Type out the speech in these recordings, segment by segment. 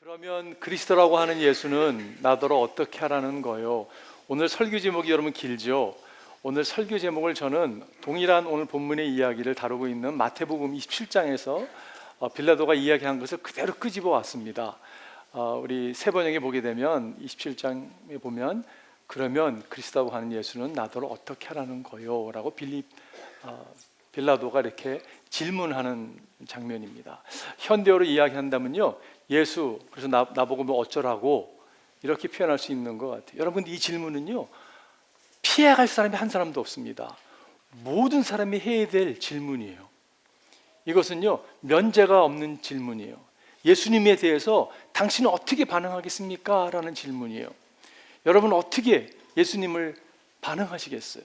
그러면 그리스도라고 하는 예수는 나더러 어떻게 하라는 거요? 오늘 설교 제목이 여러분 길죠? 오늘 설교 제목을 저는 동일한 오늘 본문의 이야기를 다루고 있는 마태복음 27장에서 어, 빌라도가 이야기한 것을 그대로 끄집어 왔습니다. 어, 우리 세 번역에 보게 되면 27장에 보면 그러면 그리스도라고 하는 예수는 나더러 어떻게 하라는 거요? 라고 빌립 어, 빌라도가 이렇게 질문하는 장면입니다. 현대어로 이야기한다면요, 예수 그래서 나, 나보고 뭐 어쩌라고 이렇게 표현할 수 있는 것 같아요. 여러분 이 질문은요 피해갈 사람이 한 사람도 없습니다. 모든 사람이 해야 될 질문이에요. 이것은요 면제가 없는 질문이에요. 예수님에 대해서 당신은 어떻게 반응하겠습니까? 라는 질문이에요. 여러분 어떻게 예수님을 반응하시겠어요?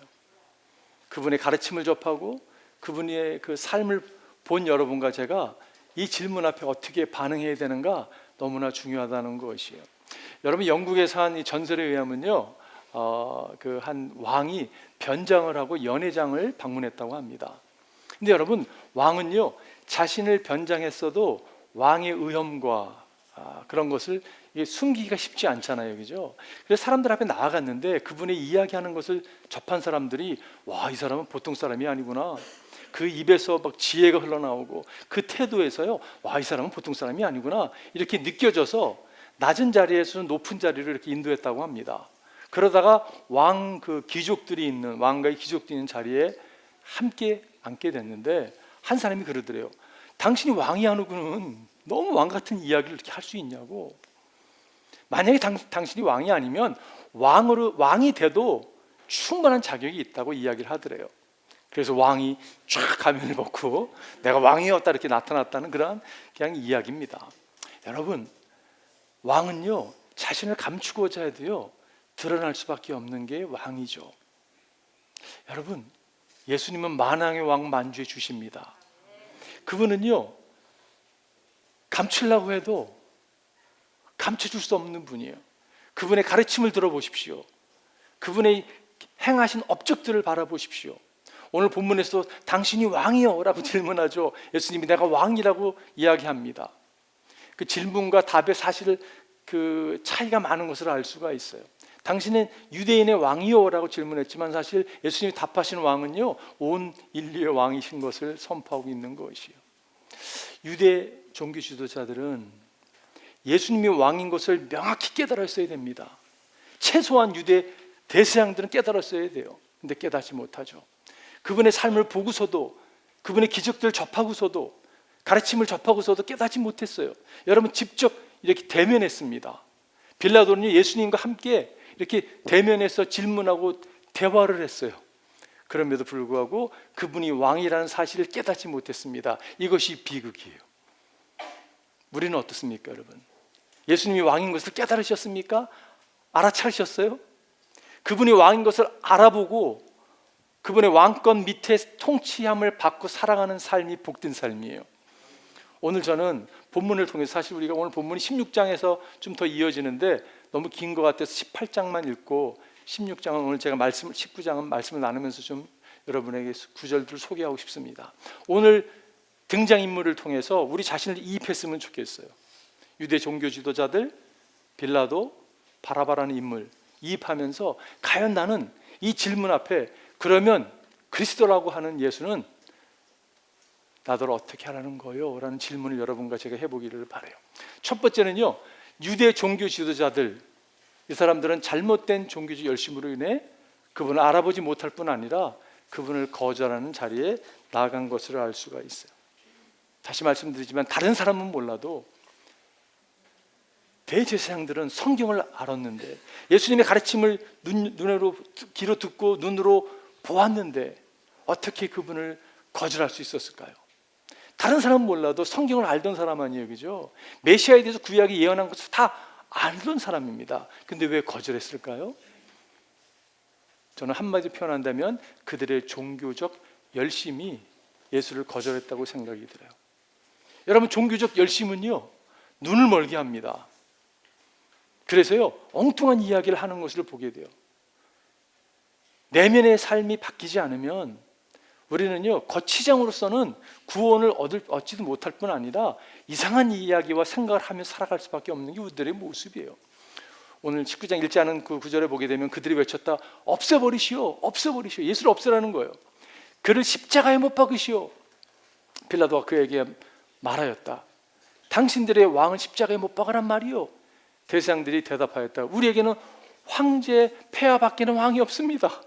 그분의 가르침을 접하고 그분의 그 삶을 본 여러분과 제가 이 질문 앞에 어떻게 반응해야 되는가 너무나 중요하다는 것이에요. 여러분 영국에서 한이 전설에 의하면요, 어, 그 한 왕이 변장을 하고 연회장을 방문했다고 합니다. 근데 여러분 왕은요 자신을 변장했어도 왕의 의험과 아, 그런 것을 숨기기가 쉽지 않잖아요, 그죠? 그래서 사람들 앞에 나아갔는데 그분의 이야기하는 것을 접한 사람들이 와 이 사람은 보통 사람이 아니구나. 그 입에서 막 지혜가 흘러나오고 그 태도에서요, 와 이 사람은 보통 사람이 아니구나 이렇게 느껴져서 낮은 자리에서는 높은 자리를 이렇게 인도했다고 합니다. 그러다가 왕 그 귀족들이 있는 왕가의 귀족들이 있는 자리에 함께 앉게 됐는데 한 사람이 그러더래요. 당신이 왕이 아니고는 너무 왕 같은 이야기를 이렇게 할 수 있냐고. 만약에 당, 당신이 왕이 아니면 왕으로 왕이 돼도 충분한 자격이 있다고 이야기를 하더래요. 그래서 왕이 쫙 가면을 벗고 내가 왕이었다 이렇게 나타났다는 그런 그냥 이야기입니다. 여러분 왕은요 자신을 감추고자 해도요 드러날 수밖에 없는 게 왕이죠. 여러분 예수님은 만왕의 왕 만주에 주십니다. 그분은요 감추려고 해도 감춰줄 수 없는 분이에요. 그분의 가르침을 들어보십시오. 그분의 행하신 업적들을 바라보십시오. 오늘 본문에서 당신이 왕이요라고 질문하죠. 예수님이 내가 왕이라고 이야기합니다. 그 질문과 답의 사실 그 차이가 많은 것을 알 수가 있어요. 당신은 유대인의 왕이요라고 질문했지만 사실 예수님이 답하시는 왕은요 온 인류의 왕이신 것을 선포하고 있는 것이요. 유대 종교 지도자들은 예수님이 왕인 것을 명확히 깨달았어야 됩니다. 최소한 유대 대서양들은 깨달았어야 돼요. 근데 깨닫지 못하죠. 그분의 삶을 보고서도 그분의 기적들을 접하고서도 가르침을 접하고서도 깨닫지 못했어요. 여러분 직접 이렇게 대면했습니다. 빌라도는 예수님과 함께 이렇게 대면해서 질문하고 대화를 했어요. 그럼에도 불구하고 그분이 왕이라는 사실을 깨닫지 못했습니다. 이것이 비극이에요. 우리는 어떻습니까, 여러분? 예수님이 왕인 것을 깨달으셨습니까? 알아차리셨어요? 그분이 왕인 것을 알아보고 그분의 왕권 밑에 통치함을 받고 살아가는 삶이 복된 삶이에요. 오늘 저는 본문을 통해서 사실 우리가 오늘 본문이 16장에서 좀 더 이어지는데 너무 긴 것 같아서 18장만 읽고 16장은 오늘 제가 말씀 19장은 말씀을 나누면서 좀 여러분에게 구절들을 소개하고 싶습니다. 오늘 등장 인물을 통해서 우리 자신을 이입했으면 좋겠어요. 유대 종교 지도자들, 빌라도, 바라바라는 인물 이입하면서 과연 나는 이 질문 앞에 그러면 그리스도라고 하는 예수는 나더러 어떻게 하라는 거요? 라는 질문을 여러분과 제가 해보기를 바래요. 첫 번째는요, 유대 종교 지도자들, 이 사람들은 잘못된 종교적 열심으로 인해 그분을 알아보지 못할 뿐 아니라 그분을 거절하는 자리에 나아간 것을 알 수가 있어요. 다시 말씀드리지만 다른 사람은 몰라도 대제사장들은 성경을 알았는데 예수님의 가르침을 눈, 눈으로 귀로 듣고 눈으로 보았는데 어떻게 그분을 거절할 수 있었을까요? 다른 사람은 몰라도 성경을 알던 사람 아니에요, 그죠? 메시아에 대해서 구약이 예언한 것을 다 알던 사람입니다. 근데 왜 거절했을까요? 저는 한마디 표현한다면 그들의 종교적 열심이 예수를 거절했다고 생각이 들어요. 여러분 종교적 열심은요 눈을 멀게 합니다. 그래서요 엉뚱한 이야기를 하는 것을 보게 돼요. 내면의 삶이 바뀌지 않으면 우리는요 거치장으로서는 구원을 얻을 얻지도 못할 뿐 아니라 이상한 이야기와 생각을 하며 살아갈 수밖에 없는 게 우리들의 모습이에요. 오늘 19장 읽지 않은 그 구절에 보게 되면 그들이 외쳤다 없애버리시오 없애버리시오 예수를 없애라는 거예요. 그를 십자가에 못 박으시오. 빌라도가 그에게 말하였다. 당신들의 왕을 십자가에 못 박으란 말이요. 대상들이 대답하였다. 우리에게는 황제 폐하밖에는 왕이 없습니다.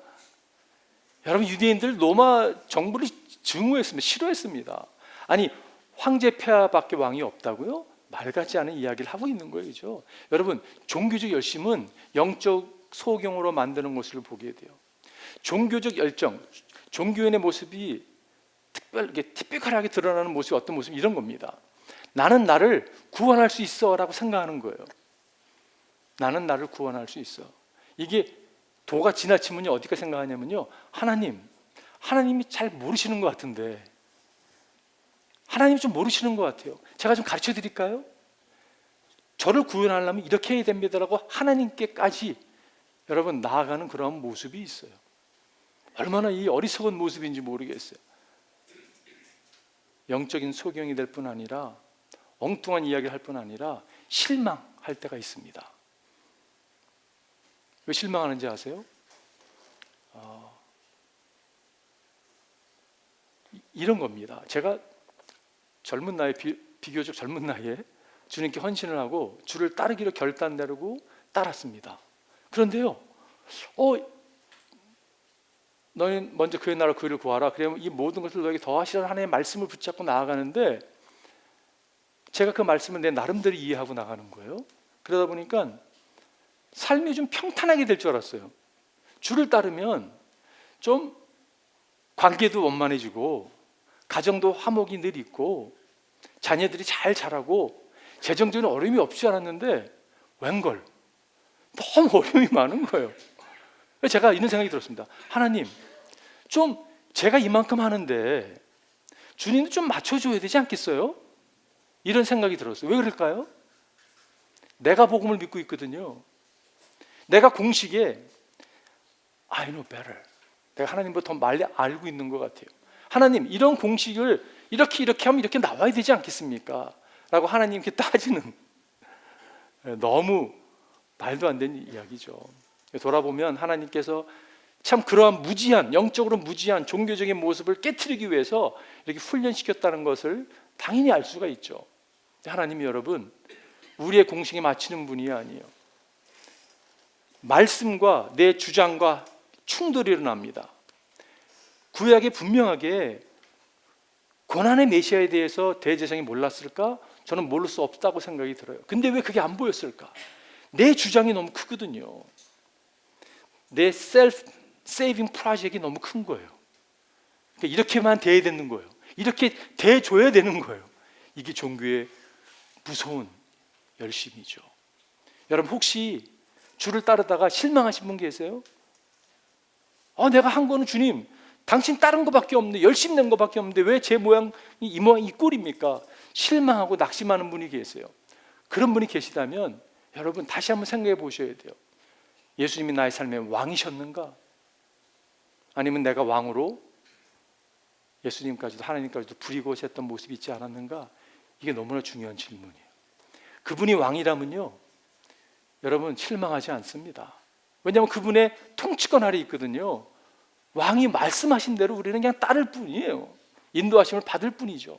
여러분 유대인들 로마 정부를 증오했습니다. 싫어했습니다. 아니 황제 폐하밖에 왕이 없다고요? 말 같지 않은 이야기를 하고 있는 거예요? 여러분 종교적 열심은 영적 소경으로 만드는 모습을 보게 돼요. 종교적 열정, 종교인의 모습이 특별하게 티피컬하게 드러나는 모습이 어떤 모습 이런 겁니다. 나는 나를 구원할 수 있어라고 생각하는 거예요. 나는 나를 구원할 수 있어. 이게 도가 지나치면요 어디까 생각하냐면요 하나님, 하나님이 잘 모르시는 것 같은데 하나님이 좀 모르시는 것 같아요. 제가 좀 가르쳐 드릴까요? 저를 구원하려면 이렇게 해야 됩니다라고 하나님께까지 여러분 나아가는 그런 모습이 있어요. 얼마나 이 어리석은 모습인지 모르겠어요. 영적인 소경이 될 뿐 아니라 엉뚱한 이야기를 할 뿐 아니라 실망할 때가 있습니다. 왜 실망하는지 아세요? 어, 이- 이런 겁니다. 제가 젊은 나이 비, 비교적 젊은 나이에 주님께 헌신을 하고 주를 따르기로 결단 내리고 따랐습니다. 그런데요, 어, 너희 먼저 그의 나라 그를 구하라. 그러면 이 모든 것을 너에게 더하시라는 하나님의 말씀을 붙잡고 나아가는데 제가 그 말씀을 내 나름대로 이해하고 나가는 거예요. 그러다 보니까 삶이 좀 평탄하게 될 줄 알았어요. 주를 따르면 좀 관계도 원만해지고 가정도 화목이 늘 있고 자녀들이 잘 자라고 재정적인 어려움이 없지 줄 알았는데 웬걸 너무 어려움이 많은 거예요. 제가 이런 생각이 들었습니다. 하나님, 좀 제가 이만큼 하는데 주님도 좀 맞춰줘야 되지 않겠어요? 이런 생각이 들었어요. 왜 그럴까요? 내가 복음을 믿고 있거든요. 내가 공식에 I know better. 내가 하나님보다 더 많이 알고 있는 것 같아요. 하나님 이런 공식을 이렇게 이렇게 하면 이렇게 나와야 되지 않겠습니까? 라고 하나님께 따지는 너무 말도 안 되는 이야기죠. 돌아보면 하나님께서 참 그러한 무지한 영적으로 무지한 종교적인 모습을 깨뜨리기 위해서 이렇게 훈련시켰다는 것을 당연히 알 수가 있죠. 하나님이 여러분 우리의 공식에 맞추는 분이 아니에요. 말씀과 내 주장과 충돌이 일어납니다. 구약에 분명하게 고난의 메시아에 대해서 대제사장이 몰랐을까? 저는 모를 수 없다고 생각이 들어요. 근데 왜 그게 안 보였을까? 내 주장이 너무 크거든요. 내 셀프 세이빙 프로젝트가 너무 큰 거예요. 그러니까 이렇게만 돼야 되는 거예요. 이렇게 돼 줘야 되는 거예요. 이게 종교의 무서운 열심이죠. 여러분 혹시 주를 따르다가 실망하신 분 계세요? 어, 내가 한 거는 주님, 당신 다른 거밖에 없는데 열심히 낸 거밖에 없는데 왜 제 모양이 이 모양 이 꼴입니까? 실망하고 낙심하는 분이 계세요. 그런 분이 계시다면 여러분 다시 한번 생각해 보셔야 돼요. 예수님이 나의 삶의 왕이셨는가? 아니면 내가 왕으로 예수님까지도 하나님까지도 부리고 셌던 모습이 있지 않았는가? 이게 너무나 중요한 질문이에요. 그분이 왕이라면요. 여러분 실망하지 않습니다. 왜냐하면 그분의 통치권 아래 있거든요. 왕이 말씀하신 대로 우리는 그냥 따를 뿐이에요. 인도하심을 받을 뿐이죠.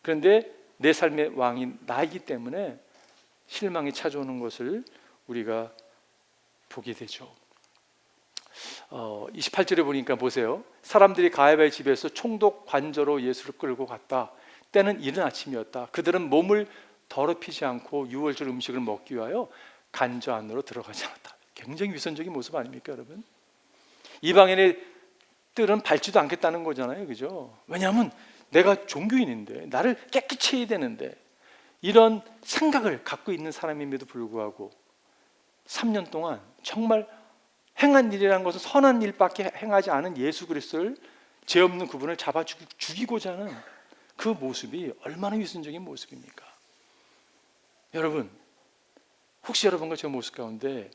그런데 내 삶의 왕이 나이기 때문에 실망이 찾아오는 것을 우리가 보게 되죠. 어, 28절에 보니까 보세요. 사람들이 가야바의 집에서 총독 관저로 예수를 끌고 갔다. 때는 이른 아침이었다. 그들은 몸을 더럽히지 않고 유월절 음식을 먹기 위하여 간저 안으로 들어가지 않았다. 굉장히 위선적인 모습 아닙니까, 여러분? 이방인의 뜰은 밟지도 않겠다는 거잖아요, 그죠? 왜냐하면 내가 종교인인데 나를 깨끗이 해야 되는데 이런 생각을 갖고 있는 사람임에도 불구하고 3년 동안 정말 행한 일이라는 것은 선한 일밖에 행하지 않은 예수 그리스도를 죄 없는 그분을 잡아 죽이- 죽이고자 하는 그 모습이 얼마나 위선적인 모습입니까? 여러분, 혹시 여러분과 제 모습 가운데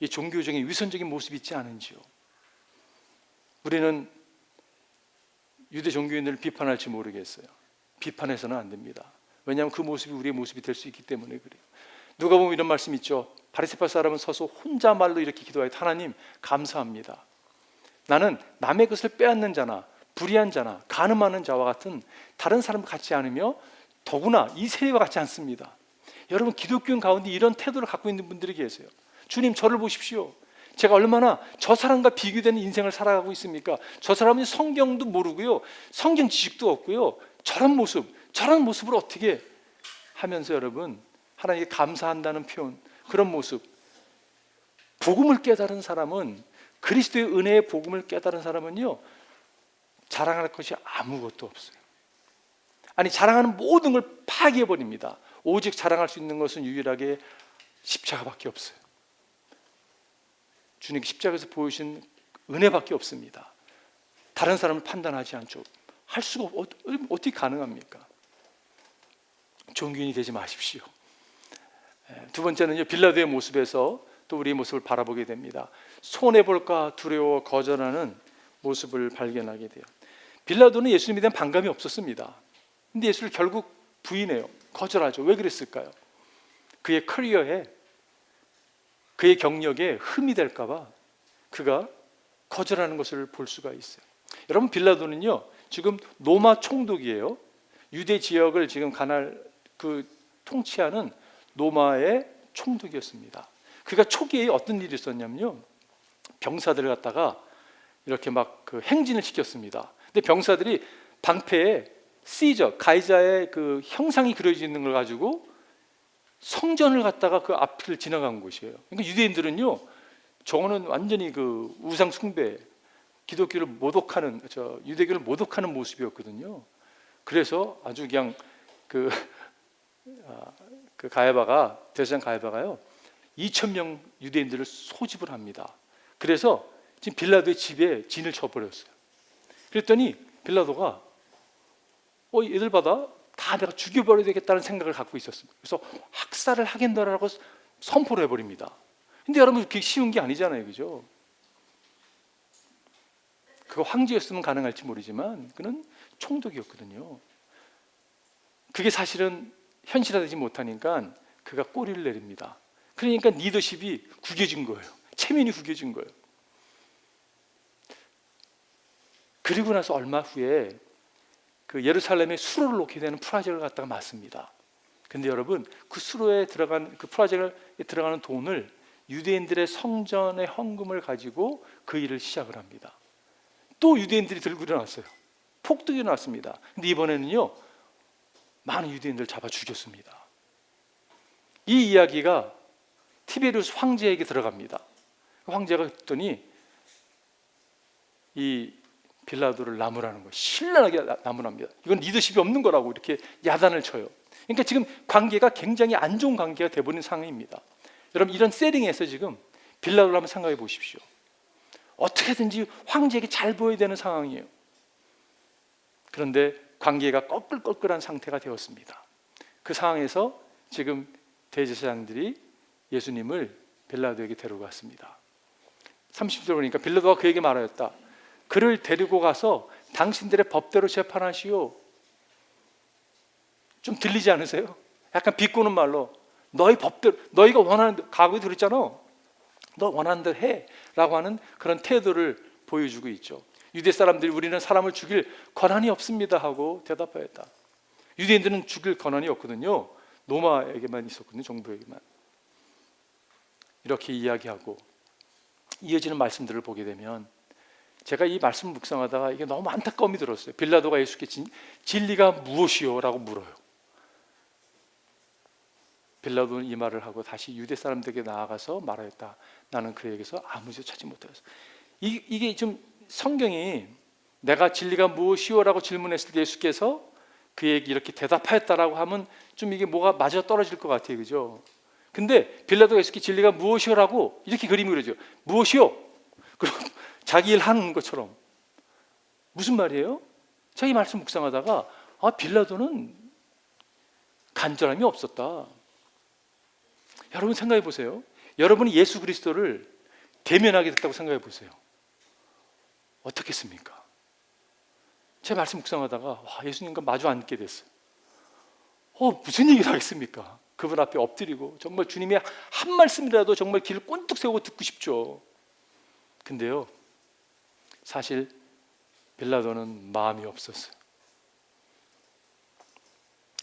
이 종교적인 위선적인 모습이 있지 않은지요? 우리는 유대 종교인들을 비판할지 모르겠어요. 비판해서는 안 됩니다. 왜냐하면 그 모습이 우리의 모습이 될 수 있기 때문에 그래요. 누가 보면 이런 말씀 있죠. 바리새파 사람은 서서 혼자 말로 이렇게 기도하여 하나님 감사합니다. 나는 남의 것을 빼앗는 자나 불의한 자나 가늠하는 자와 같은 다른 사람과 같지 않으며 더구나 이 세리와 같지 않습니다. 여러분 기독교 가운데 이런 태도를 갖고 있는 분들이 계세요. 주님 저를 보십시오. 제가 얼마나 저 사람과 비교되는 인생을 살아가고 있습니까? 저 사람은 성경도 모르고요. 성경 지식도 없고요. 저런 모습, 저런 모습을 어떻게 하면서 여러분 하나님께 감사한다는 표현, 그런 모습. 복음을 깨달은 사람은 그리스도의 은혜의 복음을 깨달은 사람은요. 자랑할 것이 아무것도 없어요. 아니 자랑하는 모든 걸 파괴해 버립니다. 오직 자랑할 수 있는 것은 유일하게 십자가밖에 없어요. 주님께 십자가에서 보여주신 은혜밖에 없습니다. 다른 사람을 판단하지 않죠. 할 수가 없, 어, 어떻게 가능합니까? 종교인이 되지 마십시오. 예, 두 번째는요 빌라도의 모습에서 또 우리의 모습을 바라보게 됩니다. 손해 볼까 두려워 거절하는 모습을 발견하게 돼요. 빌라도는 예수님에 대한 반감이 없었습니다. 근데 예수를 결국 부인해요. 거절하죠. 왜 그랬을까요? 그의 커리어에 그의 경력에 흠이 될까봐 그가 거절하는 것을 볼 수가 있어요. 여러분 빌라도는요 지금 로마 총독이에요. 유대 지역을 지금 가날 그 통치하는 로마의 총독이었습니다. 그가 초기에 어떤 일이 있었냐면요 병사들을 갖다가 이렇게 막 그 행진을 시켰습니다. 근데 병사들이 방패에 시저 가이자의 그 형상이 그려져 있는 걸 가지고 성전을 갖다가 그 앞을 지나간 곳이에요. 그러니까 유대인들은요, 저거는 완전히 그 우상 숭배, 기독교를 모독하는 저 유대교를 모독하는 모습이었거든요. 그래서 아주 그냥 그, 아, 그 가야바가 대제장 가야바가요, 2천 명 유대인들을 소집을 합니다. 그래서 지금 빌라도의 집에 진을 쳐버렸어요. 그랬더니 빌라도가 어 얘들 받아 다 내가 죽여버려야 되겠다는 생각을 갖고 있었습니다. 그래서 학살을 하겠다라고 선포를 해버립니다. 근데 여러분 그게 쉬운 게 아니잖아요, 그죠? 그거 황제였으면 가능할지 모르지만 그는 총독이었거든요. 그게 사실은 현실화되지 못하니까 그가 꼬리를 내립니다. 그러니까 리더십이 구겨진 거예요. 체면이 구겨진 거예요. 그리고 나서 얼마 후에 그 예루살렘에 수로를 놓게 되는 프라젝을 갖다가 맞습니다. 근데 여러분 그 수로에 들어간 그 프라젝에 들어가는 돈을 유대인들의 성전의 헌금을 가지고 그 일을 시작을 합니다. 또 유대인들이 들고 일어났어요. 폭동이 일어났습니다. 근데 이번에는요 많은 유대인들 잡아 죽였습니다. 이 이야기가 티베리우스 황제에게 들어갑니다. 황제가 했더니 이 빌라도를 나무라는 거 신랄하게 나무랍니다. 이건 리더십이 없는 거라고 이렇게 야단을 쳐요. 그러니까 지금 관계가 굉장히 안 좋은 관계가 돼버린 상황입니다. 여러분 이런 세링에서 지금 빌라도를 한번 생각해 보십시오. 어떻게든지 황제에게 잘 보여야 되는 상황이에요. 그런데 관계가 꺼끌꺼끌한 상태가 되었습니다. 그 상황에서 지금 대제사장들이 예수님을 빌라도에게 데려갔습니다. 30절 보니까 빌라도가 그에게 말하였다. 그를 데리고 가서 당신들의 법대로 재판하시오. 좀 들리지 않으세요? 약간 비꼬는 말로 너희 법대로 너희가 원하는 가구에 들었잖아. 너 원하는 대로 해라고 하는 그런 태도를 보여주고 있죠. 유대 사람들이 우리는 사람을 죽일 권한이 없습니다 하고 대답하였다. 유대인들은 죽일 권한이 없거든요. 노마에게만 있었거든요. 정부에게만. 이렇게 이야기하고 이어지는 말씀들을 보게 되면 제가 이 말씀 묵상하다가 이게 너무 안타까움이 들었어요. 빌라도가 예수께 진, 진리가 무엇이요 라고 물어요. 빌라도는 이 말을 하고 다시 유대 사람들에게 나아가서 말하였다. 나는 그에게서 아무 지 찾지 못하였어. 이, 이게 좀 성경이 내가 진리가 무엇이요라고 질문했을 때 예수께서 그에게 이렇게 대답하였다라고 하면 좀 이게 뭐가 맞아 떨어질 것 같아요, 그죠? 근데 빌라도가 예수께 진리가 무엇이요라고 이렇게 그림을 그려죠. 무엇이요? 그럼 자기 일 하는 것처럼 무슨 말이에요? 자기 말씀 묵상하다가 아 빌라도는 간절함이 없었다. 여러분 생각해 보세요. 여러분이 예수 그리스도를 대면하게 됐다고 생각해 보세요. 어떻겠습니까? 제 말씀 묵상하다가 와, 예수님과 마주 앉게 됐어요. 어, 무슨 얘기를 하겠습니까? 그분 앞에 엎드리고 정말 주님의 한 말씀이라도 정말 귀를 꼰뚝 세우고 듣고 싶죠. 근데요, 사실 빌라도는 마음이 없었어요.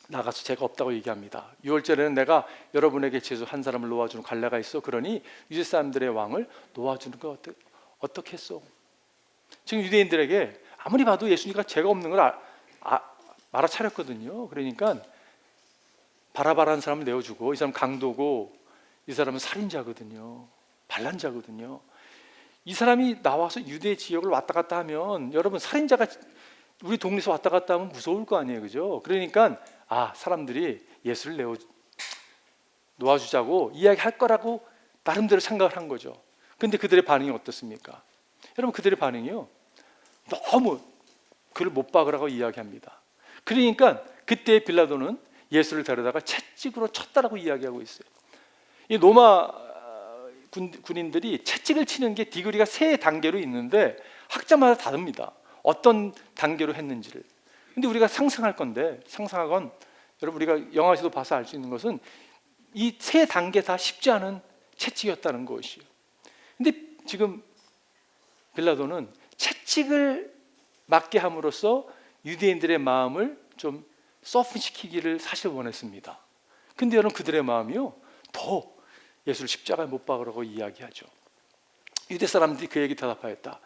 나가서 제가 없다고 얘기합니다. 6월절에는 내가 여러분에게 제수 한 사람을 놓아주는 관례가 있어. 그러니 유대 사람들의 왕을 놓아주는 거 어떻게, 어떻게 했어? 지금 유대인들에게 아무리 봐도 예수님과 죄가 없는 걸 아, 아, 알아차렸거든요. 그러니까 바라바라는 사람을 내어주고 이 사람 강도고 이 사람은 살인자거든요. 반란자거든요. 이 사람이 나와서 유대 지역을 왔다 갔다 하면 여러분 살인자가 우리 동네에서 왔다 갔다 하면 무서울 거 아니에요, 그죠? 그러니까 아 사람들이 예수를 내어 놓아주자고 이야기할 거라고 나름대로 생각을 한 거죠. 근데 그들의 반응이 어떻습니까? 여러분 그들의 반응이요 너무 그를 못 박으라고 이야기합니다. 그러니까 그때 빌라도는 예수를 데려다가 채찍으로 쳤다라고 이야기하고 있어요. 이 로마 군, 군인들이 채찍을 치는 게 디그리가 세 단계로 있는데 학자마다 다릅니다. 어떤 단계로 했는지를. 근데 우리가 상상할 건데 상상하건 여러분 우리가 영화에서도 봐서 알 수 있는 것은 이 세 단계 다 쉽지 않은 채찍이었다는 것이요. 근데 지금 빌라도는 채찍을 맞게 함으로써 유대인들의 마음을 좀 서프시키기를 사실 원했습니다. 근데 여러분 그들의 마음이요 더 예수를 십자가에 못 박으라고 이야기하죠. 유대 사람들이 그에게 대답하였다.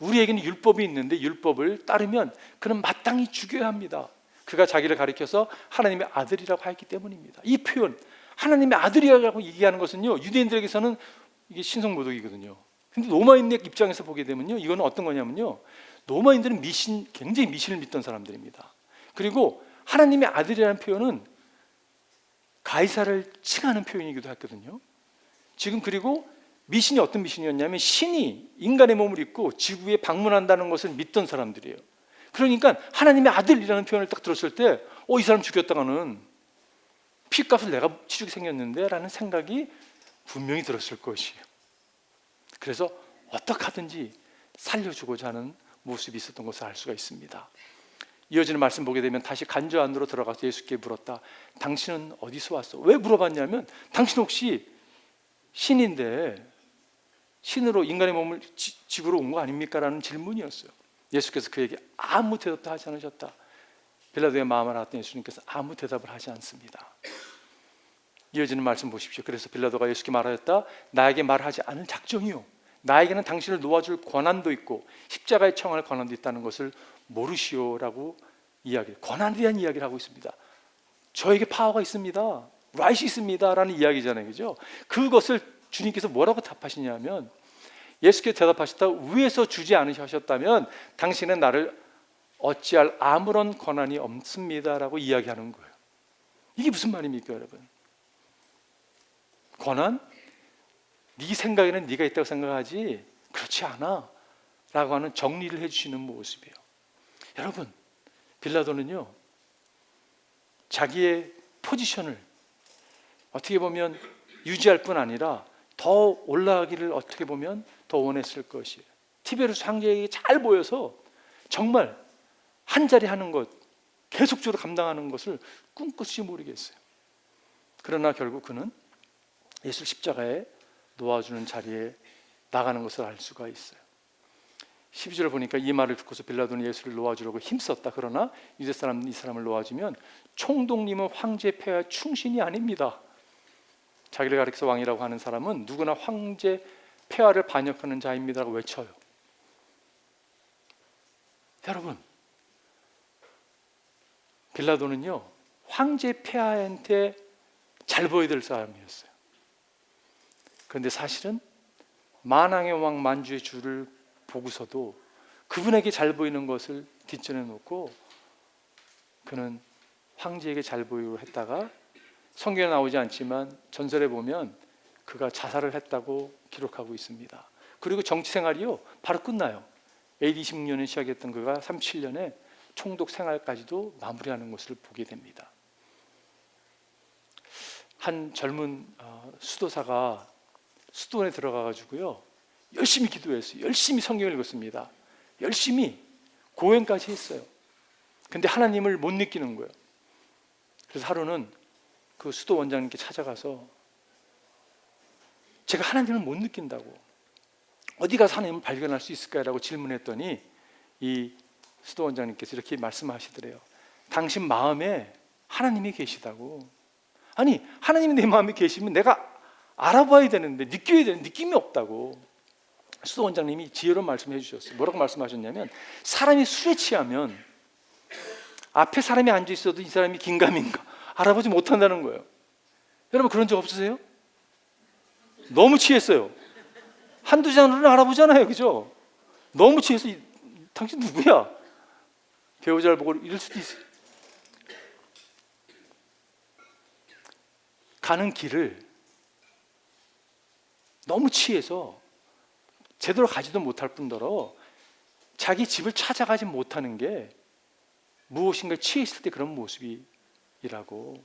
우리에게는 율법이 있는데 율법을 따르면 그는 마땅히 죽여야 합니다. 그가 자기를 가리켜서 하나님의 아들이라고 하였기 때문입니다. 이 표현 하나님의 아들이라고 얘기하는 것은요 유대인들에게서는 이게 신성모독이거든요. 근데 로마인의 입장에서 보게 되면요 이거는 어떤 거냐면요 로마인들은 미신 굉장히 미신을 믿던 사람들입니다. 그리고 하나님의 아들이라는 표현은 가이사를 칭하는 표현이기도 했거든요. 지금 그리고 미신이 어떤 미신이었냐면 신이 인간의 몸을 입고 지구에 방문한다는 것을 믿던 사람들이에요. 그러니까 하나님의 아들이라는 표현을 딱 들었을 때, 어, 이 사람 죽였다가는 피값을 내가 치르게 생겼는데 라는 생각이 분명히 들었을 것이에요. 그래서 어떻게 하든지 살려주고자 하는 모습이 있었던 것을 알 수가 있습니다. 이어지는 말씀 보게 되면 다시 간저 안으로 들어가서 예수께 물었다. 당신은 어디서 왔어? 왜 물어봤냐면 당신 혹시 신인데 신으로 인간의 몸을 지, 지구로 온 거 아닙니까? 라는 질문이었어요. 예수께서 그에게 아무 대답도 하지 않으셨다. 빌라도의 마음을 알았던 예수님께서 아무 대답을 하지 않습니다. 이어지는 말씀 보십시오. 그래서 빌라도가 예수께 말하였다. 나에게 말하지 않을 작정이요. 나에게는 당신을 놓아줄 권한도 있고 십자가에 청할 권한도 있다는 것을 모르시오라고 이야기, 권한에 대한 이야기를 하고 있습니다. 저에게 파워가 있습니다. 라이시 있습니다라는 이야기잖아요. 그죠? 그것을 주님께서 뭐라고 답하시냐면 예수께서 대답하셨다. 위에서 주지 않으셨다면 당신은 나를 어찌할 아무런 권한이 없습니다라고 이야기하는 거예요. 이게 무슨 말입니까, 여러분? 권한? 네 생각에는 네가 있다고 생각하지 그렇지 않아. 라고 하는 정리를 해주시는 모습이에요. 여러분, 빌라도는요, 자기의 포지션을 어떻게 보면 유지할 뿐 아니라 더 올라가기를 어떻게 보면 더 원했을 것이에요. 티베르스 황제에게 잘 보여서 정말 한 자리 하는 것, 계속적으로 감당하는 것을 꿈꾸지 모르겠어요. 그러나 결국 그는 예수 십자가에 놓아주는 자리에 나가는 것을 알 수가 있어요. 12절을 보니까 이 말을 듣고서 빌라도는 예수를 놓아주려고 힘썼다. 그러나 유대 사람 이 사람을 놓아주면 총독님은 황제 폐하 충신이 아닙니다. 자기를 가리켜서 왕이라고 하는 사람은 누구나 황제 폐하를 반역하는 자입니다라고 외쳐요. 여러분, 빌라도는요 황제 폐하한테 잘 보여야 될 사람이었어요. 그런데 사실은 만왕의 왕 만주의 주를 보고서도 그분에게 잘 보이는 것을 뒷전에 놓고 그는 황제에게 잘 보이려 했다가 성경에 나오지 않지만 전설에 보면 그가 자살을 했다고 기록하고 있습니다. 그리고 정치 생활이요 바로 끝나요. AD 26년에 시작했던 그가 37년에 총독 생활까지도 마무리하는 것을 보게 됩니다. 한 젊은 어, 수도사가 수도원에 들어가 가지고요 열심히 기도했어요. 열심히 성경을 읽었습니다. 열심히 고행까지 했어요. 근데 하나님을 못 느끼는 거예요. 그래서 하루는 그 수도 원장님께 찾아가서 제가 하나님을 못 느낀다고 어디 가서 하나님을 발견할 수 있을까라고 질문했더니 이 수도 원장님께서 이렇게 말씀하시더래요. 당신 마음에 하나님이 계시다고. 아니 하나님이 내 마음에 계시면 내가 알아봐야 되는데 느껴야 되는 느낌이 없다고. 수도 원장님이 지혜로운 말씀해 주셨어요. 뭐라고 말씀하셨냐면 사람이 술에 취하면 앞에 사람이 앉아 있어도 이 사람이 긴가민가 알아보지 못한다는 거예요. 여러분 그런 적 없으세요? 너무 취했어요. 한두 잔으로는 알아보잖아요. 그죠? 너무 취해서 이- 당신 누구야? 배우자를 보고 이럴 수도 있어요. 가는 길을 너무 취해서 제대로 가지도 못할 뿐더러 자기 집을 찾아가지 못하는 게 무엇인가 취해 있을 때 그런 모습이 라고.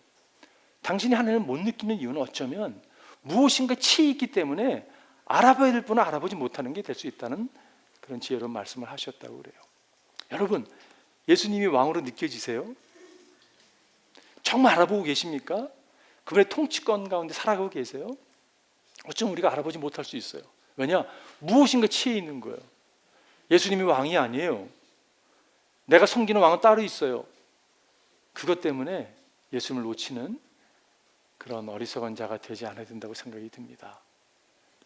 당신이 하나님을 못 느끼는 이유는 어쩌면 무엇인가 취해 있기 때문에 알아봐야 될 분은 알아보지 못하는 게 될 수 있다는 그런 지혜로운 말씀을 하셨다고 그래요. 여러분, 예수님이 왕으로 느껴지세요? 정말 알아보고 계십니까? 그분의 통치권 가운데 살아가고 계세요? 어쩜 우리가 알아보지 못할 수 있어요. 왜냐? 무엇인가 취해 있는 거예요. 예수님이 왕이 아니에요. 내가 섬기는 왕은 따로 있어요. 그것 때문에 예수님을 놓치는 그런 어리석은 자가 되지 않아야 된다고 생각이 듭니다.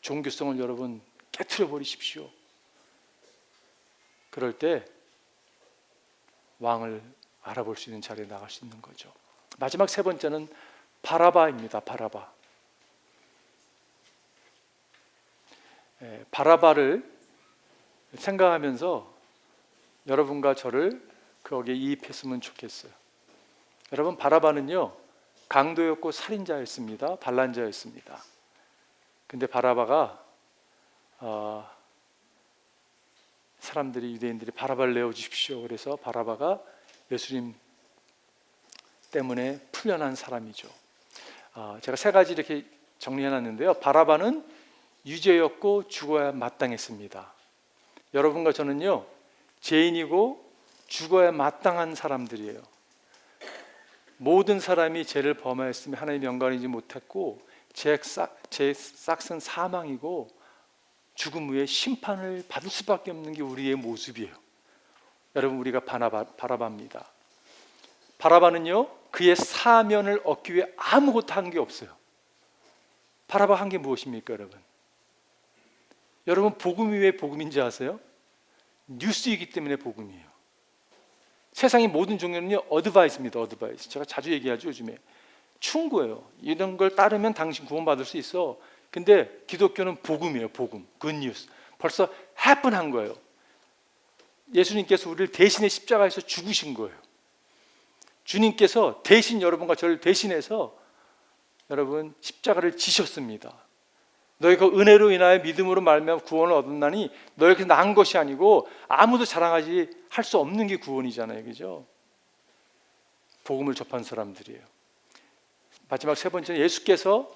종교성을 여러분 깨트려 버리십시오. 그럴 때 왕을 알아볼 수 있는 자리에 나갈 수 있는 거죠. 마지막 세 번째는 바라바입니다. 바라바. 예, 바라바를 생각하면서 여러분과 저를 거기에 이입했으면 좋겠어요. 여러분 바라바는요 강도였고 살인자였습니다. 반란자였습니다. 근데 바라바가 어, 사람들이 유대인들이 바라바를 내어 주십시오. 그래서 바라바가 예수님 때문에 풀려난 사람이죠. 어, 제가 세 가지 이렇게 정리해놨는데요. 바라바는 유죄였고 죽어야 마땅했습니다. 여러분과 저는요 죄인이고 죽어야 마땅한 사람들이에요. 모든 사람이 죄를 범하였으면 하나님 영광이지 못했고 제 싹은 사망이고 죽음 후에 심판을 받을 수밖에 없는 게 우리의 모습이에요. 여러분 우리가 바나바, 바라바입니다. 바라바는요 그의 사면을 얻기 위해 아무것도 한 게 없어요. 바라바 한 게 무엇입니까, 여러분? 여러분 복음이 왜 복음인지 아세요? 뉴스이기 때문에 복음이에요. 세상의 모든 종교는요 어드바이스입니다. 어드바이스. 제가 자주 얘기하죠 요즘에 충고예요. 이런 걸 따르면 당신 구원받을 수 있어. 근데 기독교는 복음이에요. 복음. 굿뉴스. 벌써 해픈한 거예요. 예수님께서 우리를 대신에 십자가에서 죽으신 거예요. 주님께서 대신 여러분과 저를 대신해서 여러분 십자가를 지셨습니다. 너희가 은혜로 인하여 믿음으로 말미암아 구원을 얻었나니 너희에게 난 것이 아니고 아무도 자랑하지 할 수 없는 게 구원이잖아요. 그죠? 복음을 접한 사람들이에요. 마지막 세 번째는 예수께서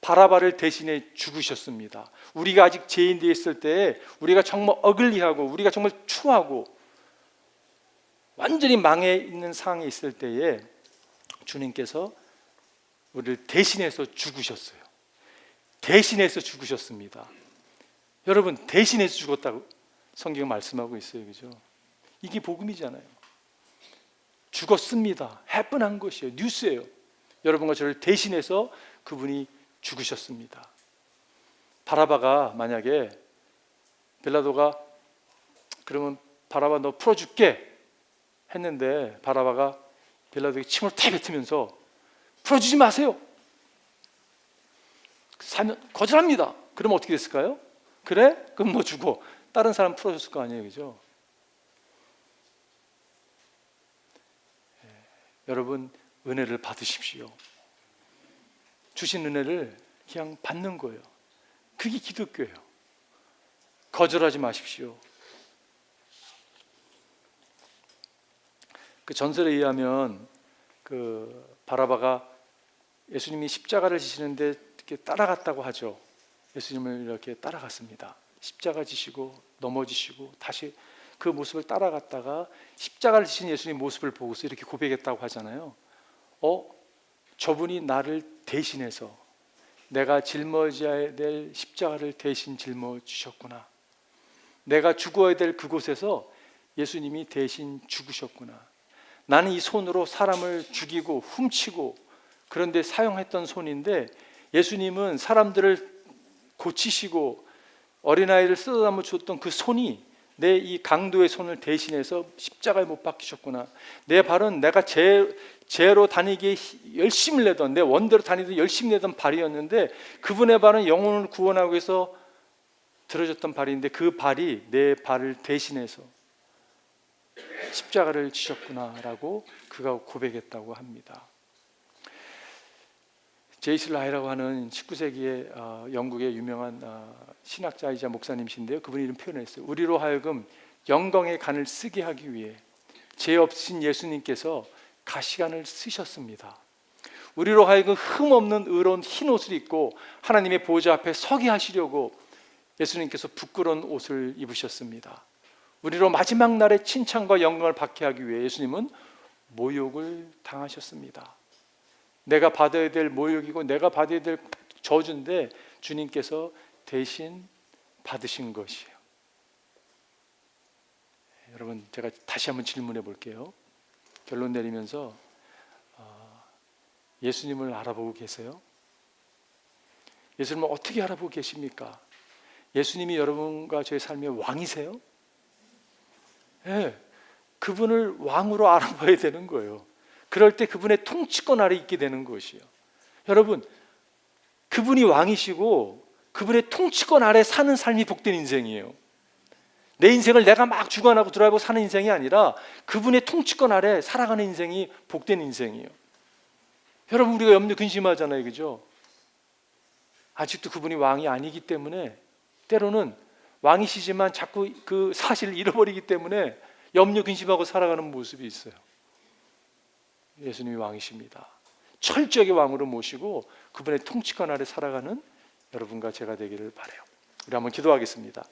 바라바를 대신해 죽으셨습니다. 우리가 아직 죄인 되어 있을 때 우리가 정말 어글리하고 우리가 정말 추하고 완전히 망해 있는 상황에 있을 때에 주님께서 우리를 대신해서 죽으셨어요. 대신해서 죽으셨습니다. 여러분 대신해서 죽었다고 성경 말씀하고 있어요. 그죠? 이게 복음이잖아요. 죽었습니다. 해픈한 것이에요. 뉴스예요. 여러분과 저를 대신해서 그분이 죽으셨습니다. 바라바가 만약에 빌라도가 그러면 바라바 너 풀어줄게 했는데 바라바가 빌라도에게 침을 탁 뱉으면서 풀어주지 마세요. 사면 거절합니다. 그럼 어떻게 됐을까요? 그래? 그럼 너 죽어. 다른 사람 풀어줬을 거 아니에요, 그죠? 예, 여러분 은혜를 받으십시오. 주신 은혜를 그냥 받는 거예요. 그게 기독교예요. 거절하지 마십시오. 그 전설에 의하면 그 바라바가 예수님이 십자가를 지시는데 이렇게 따라갔다고 하죠. 예수님을 이렇게 따라갔습니다. 십자가 지시고 넘어지시고 다시 그 모습을 따라갔다가 십자가를 지신 예수님 모습을 보고서 이렇게 고백했다고 하잖아요. 어, 저분이 나를 대신해서 내가 짊어져야 될 십자가를 대신 짊어 주셨구나. 내가 죽어야 될 그곳에서 예수님이 대신 죽으셨구나. 나는 이 손으로 사람을 죽이고 훔치고 그런데 사용했던 손인데 예수님은 사람들을 고치시고 어린아이를 쓰다듬어 줬던 그 손이 내 이 강도의 손을 대신해서 십자가에 못 박히셨구나. 내 발은 내가 제, 제로 다니기에 열심을 내던 내 원대로 다니던 열심히 내던 발이었는데 그분의 발은 영혼을 구원하기 위해서 들어졌던 발인데 그 발이 내 발을 대신해서 십자가를 지셨구나라고 그가 고백했다고 합니다. 제이스 라이라고 하는 19세기의 어, 영국의 유명한 어, 신학자이자 목사님이신데요. 그분이 이런 표현을 했어요. 우리로 하여금 영광의 간을 쓰게 하기 위해 죄 없으신 예수님께서 가시관을 쓰셨습니다. 우리로 하여금 흠 없는 의로운 흰 옷을 입고 하나님의 보좌 앞에 서게 하시려고 예수님께서 부끄러운 옷을 입으셨습니다. 우리로 마지막 날에 칭찬과 영광을 받게 하기 위해 예수님은 모욕을 당하셨습니다. 내가 받아야 될 모욕이고 내가 받아야 될 저주인데 주님께서 대신 받으신 것이에요. 여러분 제가 다시 한번 질문해 볼게요. 결론 내리면서 어, 예수님을 알아보고 계세요? 예수님을 어떻게 알아보고 계십니까? 예수님이 여러분과 저의 삶의 왕이세요? 예, 그분을 왕으로 알아봐야 되는 거예요. 그럴 때 그분의 통치권 아래 있게 되는 것이요. 여러분, 그분이 왕이시고 그분의 통치권 아래 사는 삶이 복된 인생이에요. 내 인생을 내가 막 주관하고 드라이브 사는 인생이 아니라 그분의 통치권 아래 살아가는 인생이 복된 인생이에요. 여러분 우리가 염려 근심하잖아요, 그죠? 아직도 그분이 왕이 아니기 때문에 때로는 왕이시지만 자꾸 그 사실을 잃어버리기 때문에 염려 근심하고 살아가는 모습이 있어요. 예수님이 왕이십니다. 철저하게 왕으로 모시고 그분의 통치권 아래 살아가는 여러분과 제가 되기를 바래요. 우리 한번 기도하겠습니다.